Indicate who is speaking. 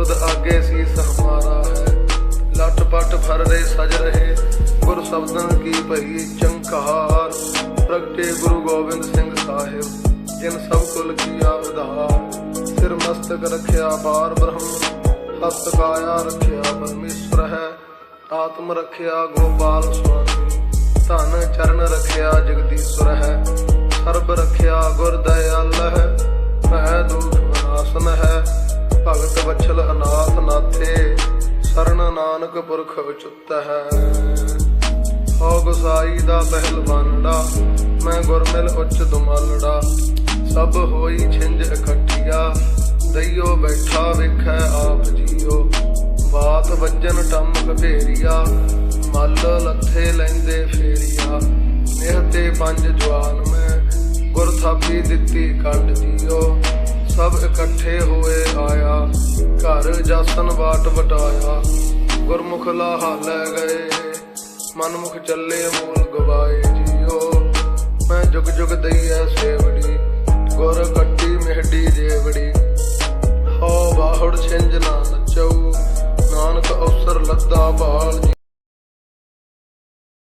Speaker 1: ਤੁਧ ਆਗੇ ਸੀਸ ਹਮਾਰਾ ਹੈ। ਲੱਟ ਪਟ ਫਰ ਰਹੇ ਸਜ ਰਹੇ। ਗੁਰ ਸ਼ਬਦਨ ਕੀ ਭਈ ਚੰਕਾਰ। ਪ੍ਰਗਟੇ ਗੁਰੂ ਗੋਬਿੰਦ ਸਿੰਘ ਸਾਹਿਬ, ਜਿਨ ਸਭ ਕੁਲ ਕੀਆ ਉਧਾਰ। ਸਿਰ ਮਸਤਕ ਰੱਖਿਆ ਬਾਰ ਬ੍ਰਹਮ ਹਸਤ ਕਾਇਆ ਰਖਿਆ ਪਰਮੇਸ਼ਵਰ ਹੈ। ਆਤਮ ਰੱਖਿਆ ਗੋਪਾਲ ਸੁਆਮੀ, ਧਨ ਚਰਨ ਰੱਖਿਆ ਜਗਦੀਸ਼ਵਰ ਹੈ। ਸਰਬ ਰੱਖਿਆ ਗੁਰ ਦਇਆਲ ਹੈ ਮਹਿ ਦੁਖ ਵਿਨਾਸ਼ਨ ਹੈ। ਵਛਲ ਅਨਾਥ ਨਾਥੇ ਸਰਨ ਨਾਨਕ ਪੁਰਖ ਉਚੁੱਤ ਹੈ। ਹੋ ਗੁਸਾਈ ਦਾ ਪਹਿਲਵਾਨੜਾ, ਮੈਂ ਗੁਰਮਿਲ ਉੱਚ ਦੁਮਾਲੜਾ। ਸਭ ਹੋਈ ਛਿੰਝ ਇਕੱਠੀਆ, ਦਈਓ ਬੈਠਾ ਵੇਖੈ ਆਪ ਜੀਓ। ਬਾਤ ਵੱਜਨ ਟੰਮ ਕਭੇਰੀਆ ਮੱਲ ਲੱਥੇ ਲੈਂਦੇ ਫੇਰੀਆ। ਨਿਹ ਤੇ ਪੰਜ ਜਵਾਨ ਮੈਂ ਗੁਰ ਥਾਪੀ ਦਿੱਤੀ ਕੰਡ ਜੀਓ। ਸਭ ਇਕੱਠੇ ਹੋਏ ਘਰ ਜਾਸਨ ਬਾਟ ਵਟਾਇਆ। ਗੁਰਮੁਖ ਲਾਹਾ ਲੈ ਗਏ। ਮਨਮੁਖ ਚੱਲੇ ਮੂਲ ਗਵਾਏ ਜੀਓ। ਮੈਂ ਜੁਗ ਜੁਗ ਦਈ ਦਈਐ ਸੇਵੜੀ। ਗੁਰ ਕੱਟੀ ਮਹਿੜੀ ਦੇਵੜੀ ਹੋ ਬਾਹੜ ਛਿੰਜ ਨਾ ਨਚਉ ਨਾਨਕ ਅਵਸਰ ਲੱਦਾ ਬਾਲ